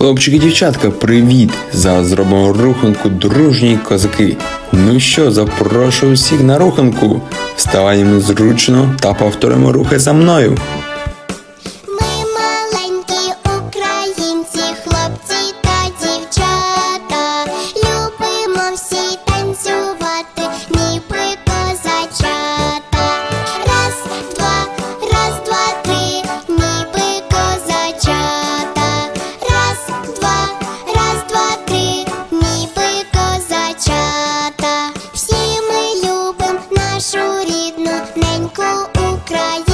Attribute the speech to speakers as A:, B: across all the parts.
A: Хлопчики, дівчатка, привіт! Зараз зробимо руханку дружні козаки. Ну що, запрошую всіх на руханку. Вставаємо зручно та повторимо рухи за мною. Українко, Українко.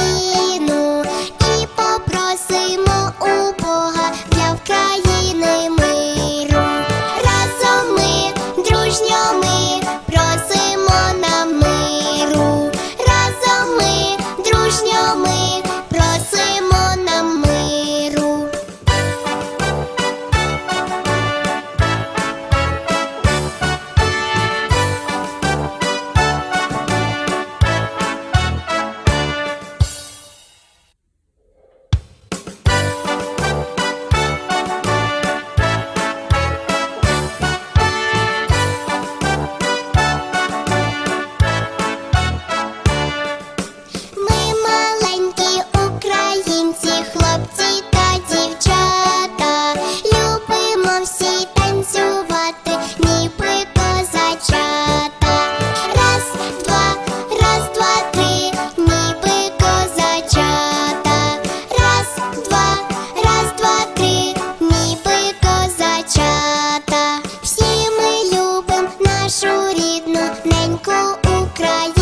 A: края.